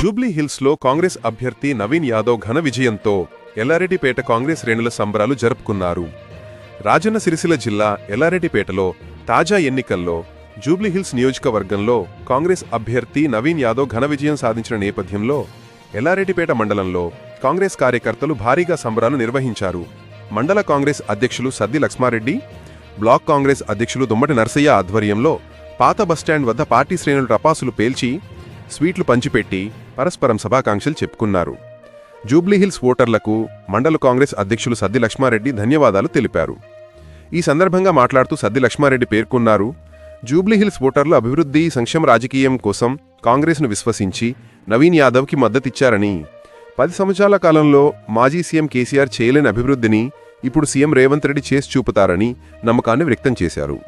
Jubilee హిల్స్లో కాంగ్రెస్ అభ్యర్థి నవీన్ యాదవ్ ఘన విజయంతో ఎల్లారెడ్డిపేట కాంగ్రెస్ శ్రేణుల సంబరాలు జరుపుకున్నారు. రాజన్న సిరిసిల జిల్లా ఎల్లారెడ్డిపేటలో తాజా ఎన్నికల్లో జూబ్లీహిల్స్ నియోజకవర్గంలో కాంగ్రెస్ అభ్యర్థి నవీన్ యాదవ్ ఘన విజయం సాధించిన నేపథ్యంలో ఎల్లారెడ్డిపేట మండలంలో కాంగ్రెస్ కార్యకర్తలు భారీగా సంబరాలు నిర్వహించారు. మండల కాంగ్రెస్ అధ్యక్షులు సద్ది లక్ష్మారెడ్డి బ్లాక్ కాంగ్రెస్ అధ్యక్షులు దుమ్మటి నర్సయ్య ఆధ్వర్యంలో పాత బస్టాండ్ వద్ద పార్టీ శ్రేణులు రపాసులు పేల్చి స్వీట్లు పంచిపెట్టి పరస్పరం శుభాకాంక్షలు చెప్పుకున్నారు. జూబ్లీహిల్స్ ఓటర్లకు మండల కాంగ్రెస్ అధ్యక్షులు సద్ది లక్ష్మారెడ్డి ధన్యవాదాలు తెలిపారు. ఈ సందర్భంగా మాట్లాడుతూ సద్ది లక్ష్మారెడ్డి పేర్కొన్నారు జూబ్లీహిల్స్ ఓటర్లు అభివృద్ధి సంక్షేమ రాజకీయం కోసం కాంగ్రెస్ను విశ్వసించి నవీన్ యాదవ్కి మద్దతిచ్చారని పది సంవత్సరాల కాలంలో మాజీ సీఎం కేసీఆర్ చేయలేని అభివృద్ధిని ఇప్పుడు సీఎం రేవంత్ రెడ్డి చేసి చూపుతారని నమ్మకాన్ని వ్యక్తం చేశారు.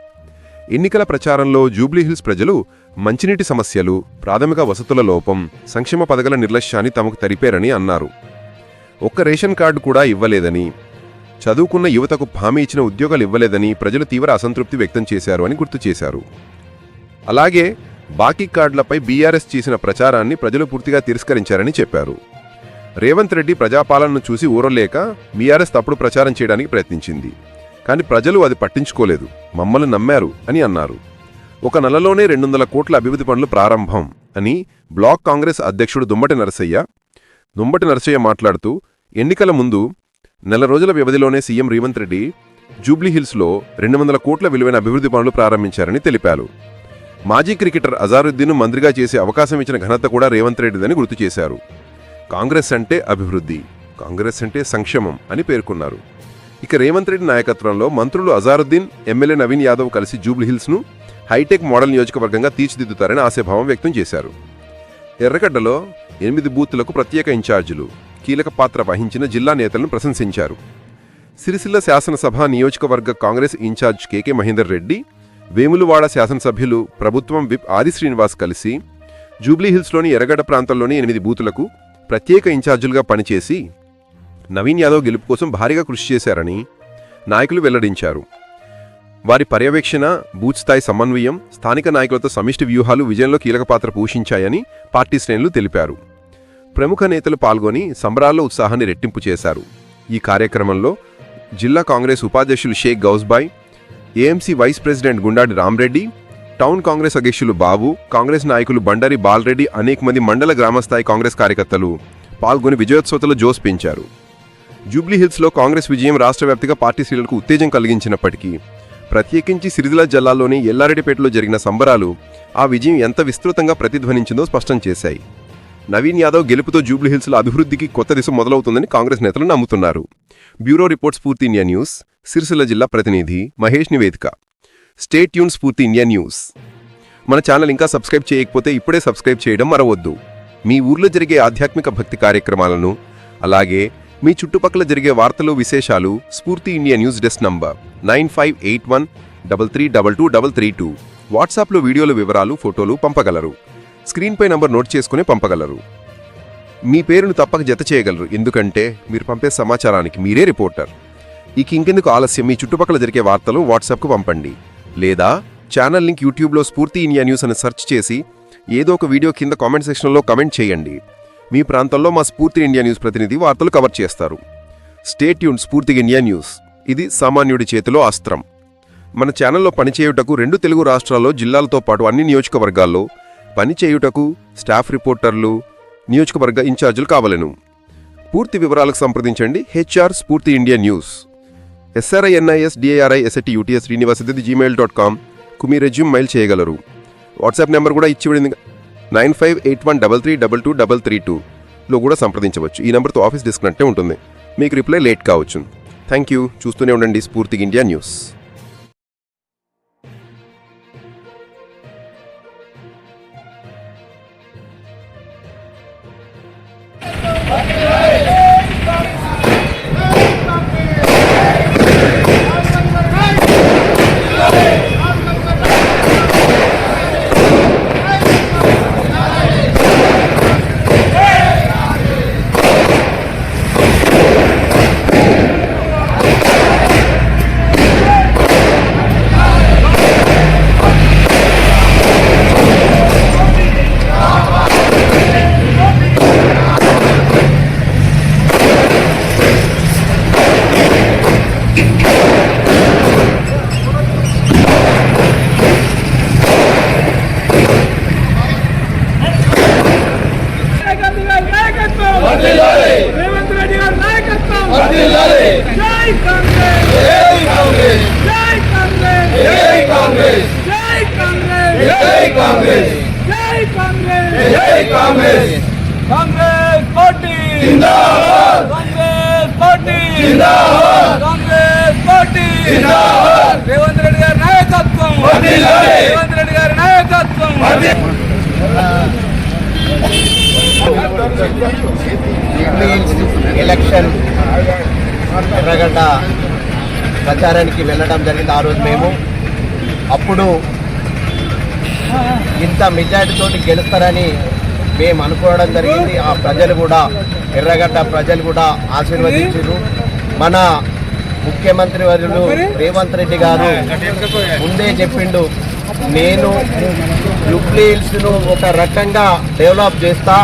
ఎన్నికల ప్రచారంలో జూబ్లీహిల్స్ ప్రజలు మంచినీటి సమస్యలు ప్రాథమిక వసతుల లోపం సంక్షేమ పథకాల నిర్లక్ష్యాన్ని తమకు తరిపారని అన్నారు. ఒక్క రేషన్ కార్డు కూడా ఇవ్వలేదని చదువుకున్న యువతకు హామీ ఇచ్చిన ఉద్యోగాలు ఇవ్వలేదని ప్రజలు తీవ్ర అసంతృప్తి వ్యక్తం చేశారు అని గుర్తు చేశారు. అలాగే బాకీ కార్డులపై బీఆర్ఎస్ చేసిన ప్రచారాన్ని ప్రజలు పూర్తిగా తిరస్కరించారని చెప్పారు. రేవంత్ రెడ్డి ప్రజాపాలనను చూసి ఊరలేక బీఆర్ఎస్ తప్పుడు ప్రచారం చేయడానికి ప్రయత్నించింది. కానీ ప్రజలు అది పట్టించుకోలేదు. మమ్మల్ని నమ్మారు అని అన్నారు. ఒక నెలలోనే రెండు వందల కోట్ల అభివృద్ధి పనులు ప్రారంభం అని బ్లాక్ కాంగ్రెస్ అధ్యక్షుడు దుమ్మటి నరసయ్య దుమ్మటి నరసయ్య మాట్లాడుతూ ఎన్నికల ముందు నెల రోజుల వ్యవధిలోనే సీఎం రేవంత్ రెడ్డి జూబ్లీహిల్స్లో రెండు వందల కోట్ల విలువైన అభివృద్ధి పనులు ప్రారంభించారని తెలిపారు. మాజీ క్రికెటర్ అజారుద్దీన్ను మంత్రిగా చేసే అవకాశం ఇచ్చిన ఘనత కూడా రేవంత్ రెడ్డిదని గుర్తు చేశారు. కాంగ్రెస్ అంటే అభివృద్ధి కాంగ్రెస్ అంటే సంక్షేమం అని పేర్కొన్నారు. ఇక రేవంత్ రెడ్డి నాయకత్వంలో మంత్రులు అజారుద్దీన్ ఎమ్మెల్యే నవీన్ యాదవ్ కలిసి జూబ్లీహిల్స్ను హైటెక్ మోడల్ నియోజకవర్గంగా తీర్చిదిద్దుతారని ఆశాభావం వ్యక్తం చేశారు. ఎర్రగడ్డలో ఎనిమిది బూత్లకు ప్రత్యేక ఇన్ఛార్జీలు కీలక పాత్ర వహించిన జిల్లా నేతలను ప్రశంసించారు. సిరిసిల్ల శాసనసభ నియోజకవర్గ Congress incharge K K Mahender Reddy Vemulawada శాసనసభ్యులు ప్రభుత్వం విప్ ఆది శ్రీనివాస్ కలిసి జూబ్లీహిల్స్లోని ఎర్రగడ్డ ప్రాంతంలోని ఎనిమిది బూతులకు ప్రత్యేక ఇన్ఛార్జీలుగా పనిచేసి నవీన్ యాదవ్ గెలుపు కోసం భారీగా కృషి చేశారని నాయకులు వెల్లడించారు. వారి పర్యవేక్షణ బూత్ స్థాయి సమన్వయం స్థానిక నాయకులతో సమిష్టి వ్యూహాలు విజయంలో కీలక పాత్ర పోషించాయని పార్టీ శ్రేణులు తెలిపారు. ప్రముఖ నేతలు పాల్గొని సంబరాల్లో ఉత్సాహాన్ని రెట్టింపు చేశారు. ఈ కార్యక్రమంలో జిల్లా కాంగ్రెస్ ఉపాధ్యక్షులు Sheikh Gousbhai AMC vice president Gundadi Ramreddy town Congress అధ్యక్షులు బాబు కాంగ్రెస్ నాయకులు బండారి బాలరెడ్డి అనేక మంది మండల గ్రామస్థాయి కాంగ్రెస్ కార్యకర్తలు పాల్గొని విజయోత్సవతలో జోస్ పెంచారు. జూబ్లీహిల్స్లో కాంగ్రెస్ విజయం రాష్ట్రవ్యాప్తిగా పార్టీ శ్రేణులకు ఉత్తేజం కలిగించినప్పటికీ ప్రత్యేకించి సిరిదిల జిల్లాలోని ఎల్లారెడ్డిపేటలో జరిగిన సంబరాలు ఆ విజయం ఎంత విస్తృతంగా ప్రతిధ్వనించిందో స్పష్టం చేశాయి. నవీన్ యాదవ్ గెలుపుతో జూబ్లీహిల్స్లో అభివృద్ధికి కొత్త దిశ మొదలవుతుందని కాంగ్రెస్ నేతలు నమ్ముతున్నారు. Bureau report Spoorthi India news Sircilla జిల్లా ప్రతినిధి మహేష్ నివేదిక. Stay tuned Spoorthi India news. మన ఛానల్ ఇంకా సబ్స్క్రైబ్ చేయకపోతే ఇప్పుడే సబ్స్క్రైబ్ చేయడం మరవద్దు. మీ ఊర్లో జరిగే ఆధ్యాత్మిక భక్తి కార్యక్రమాలను అలాగే మీ చుట్టుపక్కల జరిగే వార్తలు విశేషాలు Spoorthi India news desk number nine five eight one double three double two double three two. వాట్సాప్లో వీడియోల వివరాలు ఫోటోలు పంపగలరు. స్క్రీన్పై నంబర్ నోట్ చేసుకుని పంపగలరు. మీ పేరును తప్పక జత చేయగలరు. ఎందుకంటే మీరు పంపే సమాచారానికి మీరే రిపోర్టర్. ఈ ఇంకెందుకు ఆలస్యం? మీ చుట్టుపక్కల జరిగే వార్తలు వాట్సాప్కు పంపండి. లేదా ఛానల్ లింక్ యూట్యూబ్లో స్ఫూర్తి ఇండియా న్యూస్ అని సెర్చ్ చేసి ఏదో ఒక వీడియో కింద కామెంట్ సెక్షన్లో కమెంట్ చేయండి. మీ ప్రాంతంలో మా స్ఫూర్తి ఇండియా న్యూస్ ప్రతినిధి వార్తలు కవర్ చేస్తారు. స్టేట్ యూన్ స్ఫూర్తి ఇండియా న్యూస్. ఇది సామాన్యుడి చేతిలో అస్త్రం. మన ఛానల్లో పనిచేయుటకు రెండు తెలుగు రాష్ట్రాల్లో జిల్లాలతో పాటు అన్ని నియోజకవర్గాల్లో పనిచేయుటకు స్టాఫ్ రిపోర్టర్లు నియోజకవర్గ ఇన్ఛార్జీలు కావలెను. పూర్తి వివరాలకు సంప్రదించండి. HR Spoorthi India news. SRI NIS DIRI SIT UTS Srinivas Gmail dot కామ్కు మీ రెజ్యూమ్ మెయిల్ చేయగలరు. వాట్సాప్ నెంబర్ కూడా ఇచ్చిబడింది nine five eight one double three double two double three టూలో కూడా సంప్రదించవచ్చు. ఈ నెంబర్తో ఆఫీస్ డిస్కనెక్టే ఉంటుంది. మీకు రిప్లై లేట్ కావచ్చు. Thank you. చూస్తూనే ఉండండి Spoorthi India news. Congress party జిందాబాద్ కాంగ్రెస్ పార్టీ జిందాబాద్ కాంగ్రెస్ పార్టీ జిందాబాద్ రేవంత్ రెడ్డి గారి ఎలక్షన్ ఎర్రగడ్డ ప్రచారానికి వెళ్ళడం జరిగింది ఆ రోజు మేము. అప్పుడు ఇంత మెజార్టీతోటి గెలుస్తారని మేము అనుకోవడం జరిగింది. ఆ ప్రజలు కూడా ఎర్రగడ్డ ప్రజలు కూడా ఆశీర్వదించారు. మన ముఖ్యమంత్రి వర్యులు రేవంత్ రెడ్డి గారు ముందే చెప్పిండు నేను జూబ్లీ హిల్స్ను ఒక రకంగా డెవలప్ చేస్తా.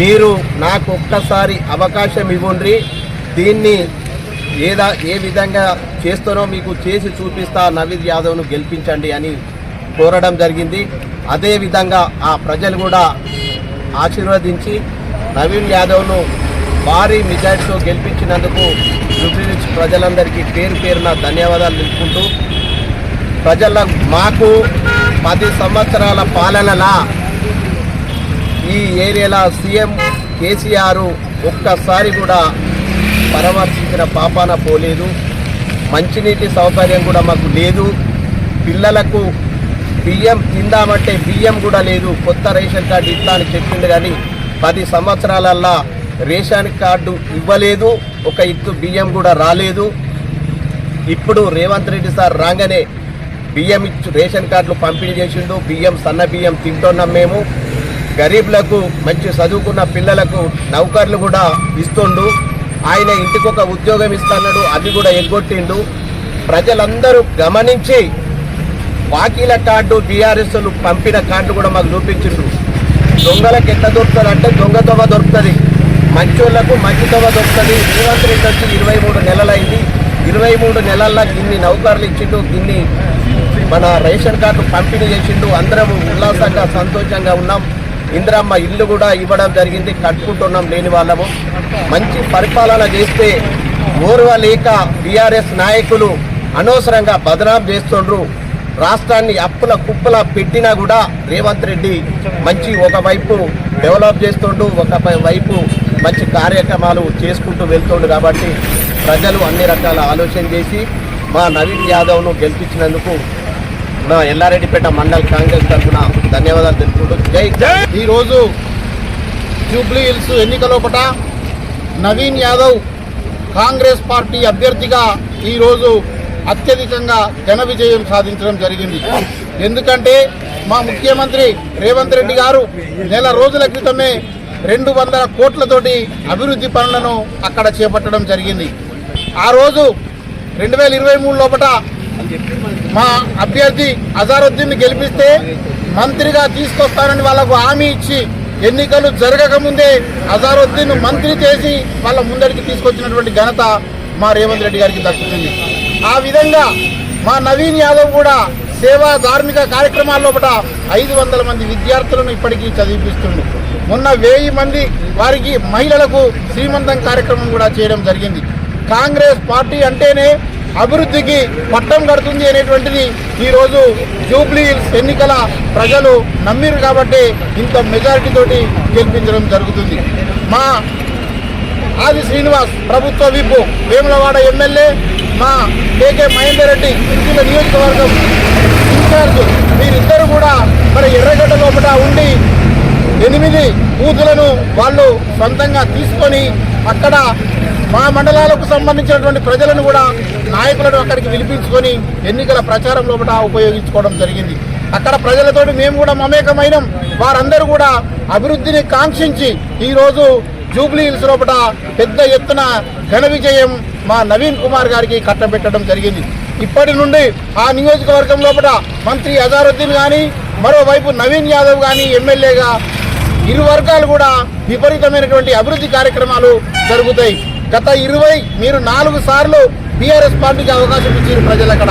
మీరు నాకు ఒక్కసారి అవకాశం ఇవ్వండి. దీన్ని ఏదా ఏ విధంగా చేస్తారో మీకు చేసి చూపిస్తా నవీద్ యాదవ్ను గెలిపించండి అని కోరడం జరిగింది. అదేవిధంగా ఆ ప్రజలు కూడా ఆశీర్వదించి నవీన్ యాదవ్ను భారీ మెజార్టీతో గెలిపించినందుకు జూబ్లీహిల్స్ ప్రజలందరికీ పేరు పేరున ధన్యవాదాలు తెలుపుకుంటూ ప్రజల మాకు పది సంవత్సరాల పాలనలా ఈ ఏరియాలో సీఎం కేసీఆర్ ఒక్కసారి కూడా పరామర్శించిన పాపాన పోలేదు. మంచినీటి సౌకర్యం కూడా మాకు లేదు. పిల్లలకు బియ్యం తిందామంటే బియ్యం కూడా లేదు. కొత్త రేషన్ కార్డు ఇస్తా అని చెప్పింది కానీ పది సంవత్సరాలల్లా రేషన్ కార్డు ఇవ్వలేదు. ఒక ఇత్తు బియ్యం కూడా రాలేదు. ఇప్పుడు రేవంత్ రెడ్డి సార్ రాగానే బియ్యం ఇచ్చు రేషన్ కార్డులు పంపిణీ చేసిండు. బియ్యం సన్న బియ్యం తింటున్నాం మేము. గరీబ్లకు మంచి చదువుకున్న పిల్లలకు నౌకర్లు కూడా ఇస్తుండు. ఆయన ఇంటికి ఒక ఉద్యోగం ఇస్తున్నాడు అది కూడా ఎగ్గొట్టిండు. ప్రజలందరూ గమనించి వాకీల కార్డు బీఆర్ఎస్ పంపిన కార్డు కూడా మాకు చూపించిండు దొంగలకు ఎట్లా దొరుకుతుంది అంటే దొంగ తొవ్వ దొరుకుతుంది. మంచోళ్ళకు మంచి తొవ్వ దొరుకుతుంది. రేవంత్ రెడ్డి వచ్చి ఇరవై మూడు నెలలైంది. ఇరవై మూడు నెలల్లో గిన్ని నౌకర్లు ఇచ్చిండు గిన్ని మన రేషన్ కార్డు పంపిణీ చేసిండు. అందరం ఉల్లాసంగా సంతోషంగా ఉన్నాం. ఇందిరమ్మ ఇల్లు కూడా ఇవ్వడం జరిగింది కట్టుకుంటున్నాం లేని వాళ్ళము. మంచి పరిపాలన చేస్తే ఓర్వ లేక బీఆర్ఎస్ నాయకులు అనవసరంగా బదనాం చేస్తుండ్రు. రాష్ట్రాన్ని అప్పుల కుప్పల పెట్టినా కూడా రేవంత్ రెడ్డి మంచి ఒకవైపు డెవలప్ చేస్తుండు ఒక వైపు మంచి కార్యక్రమాలు చేసుకుంటూ వెళ్తుండు కాబట్టి ప్రజలు అన్ని రకాల ఆలోచన చేసి మా నవీన్ యాదవ్ను గెలిపించినందుకు మా ఎల్లారెడ్డిపేట మండల్ కాంగ్రెస్ తరఫున ధన్యవాదాలు తెలుపుకుంటూ జై జై. ఈరోజు జూబ్లీ హిల్స్ ఎన్నికలోపట నవీన్ యాదవ్ కాంగ్రెస్ పార్టీ అభ్యర్థిగా ఈరోజు అత్యధికంగా ఘన విజయం సాధించడం జరిగింది. ఎందుకంటే మా ముఖ్యమంత్రి రేవంత్ రెడ్డి గారు నెల రోజుల క్రితమే రెండు వందల కోట్లతోటి అభివృద్ధి పనులను అక్కడ చేపట్టడం జరిగింది. ఆ రోజు రెండు వేల ఇరవై మూడు లోపల మా అభ్యర్థి అజారుద్దీన్ గెలిపిస్తే మంత్రిగా తీసుకొస్తానని వాళ్ళకు హామీ ఇచ్చి ఎన్నికలు జరగకముందే అజారుద్దీన్ మంత్రి చేసి వాళ్ళ ముందరికి తీసుకొచ్చినటువంటి ఘనత మా రేవంత్ రెడ్డి గారికి దక్కుతుంది. ఆ విధంగా మా నవీన్ యాదవ్ కూడా సేవా ధార్మిక కార్యక్రమాల లోపల ఐదు వందల మంది విద్యార్థులను ఇప్పటికీ చదివిపిస్తుంది మొన్న వెయ్యి మంది వారికి మహిళలకు శ్రీమంతం కార్యక్రమం కూడా చేయడం జరిగింది. కాంగ్రెస్ పార్టీ అంటేనే అభివృద్ధికి పట్టం కడుతుంది అనేటువంటిది ఈరోజు జూబ్లీ హిల్స్ ఎన్నికల ప్రజలు నమ్మిరు కాబట్టి ఇంత మెజారిటీతోటి గెలిపించడం జరుగుతుంది. మా ఆది శ్రీనివాస్ ప్రభుత్వ విప్పు వేములవాడ ఎమ్మెల్యే మా కేకే మహేందర్ రెడ్డి సిరిసిల్ల నియోజకవర్గం ఇన్ఛార్జ్ వీరిద్దరు కూడా మరి ఎర్రగడ్డ లోపల ఉండి ఎనిమిది బూతులను వాళ్ళు సొంతంగా తీసుకొని అక్కడ మా మండలాలకు సంబంధించినటువంటి ప్రజలను కూడా నాయకులను అక్కడికి పిలిపించుకొని ఎన్నికల ప్రచారం లోపల ఉపయోగించుకోవడం జరిగింది. అక్కడ ప్రజలతోటి మేము కూడా మమేకమైనం. వారందరూ కూడా అభివృద్ధిని కాంక్షించి ఈరోజు జూబ్లీ హిల్స్ లోపల పెద్ద ఎత్తున ఘన విజయం మా నవీన్ కుమార్ గారికి కట్టబెట్టడం జరిగింది. ఇప్పటి నుండి ఆ నియోజకవర్గం లోపల మంత్రి అజారుద్దీన్ కానీ మరోవైపు నవీన్ యాదవ్ కానీ ఎమ్మెల్యేగా ఇరు వర్గాలు కూడా విపరీతమైనటువంటి అభివృద్ధి కార్యక్రమాలు జరుగుతాయి. గత ఇరవై మీరు నాలుగు సార్లు బీఆర్ఎస్ పార్టీకి అవకాశం ఇచ్చారు ప్రజలు అక్కడ.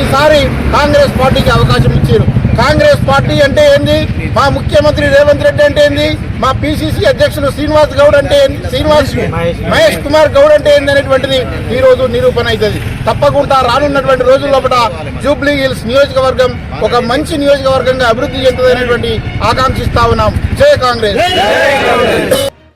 ఈసారి కాంగ్రెస్ పార్టీకి అవకాశం ఇచ్చారు. కాంగ్రెస్ పార్టీ అంటే ఏంది? మా ముఖ్యమంత్రి రేవంత్ రెడ్డి అంటే ఏంది? మా పిసిసి అధ్యక్షుడు శ్రీనివాస్ గౌడ్ అంటే ఏంది? శ్రీనివాస్ మహేష్ కుమార్ గౌడ్ అంటే ఏంది అనేటువంటిది ఈ రోజు నిరూపణ అవుతుంది. తప్పకుండా రానున్నటువంటి రోజుల లోపల జూబ్లీ హిల్స్ నియోజకవర్గం ఒక మంచి నియోజకవర్గంగా అభివృద్ధి చెందుతుందనేటువంటి ఆకాంక్షిస్తా ఉన్నాం. జై కాంగ్రెస్.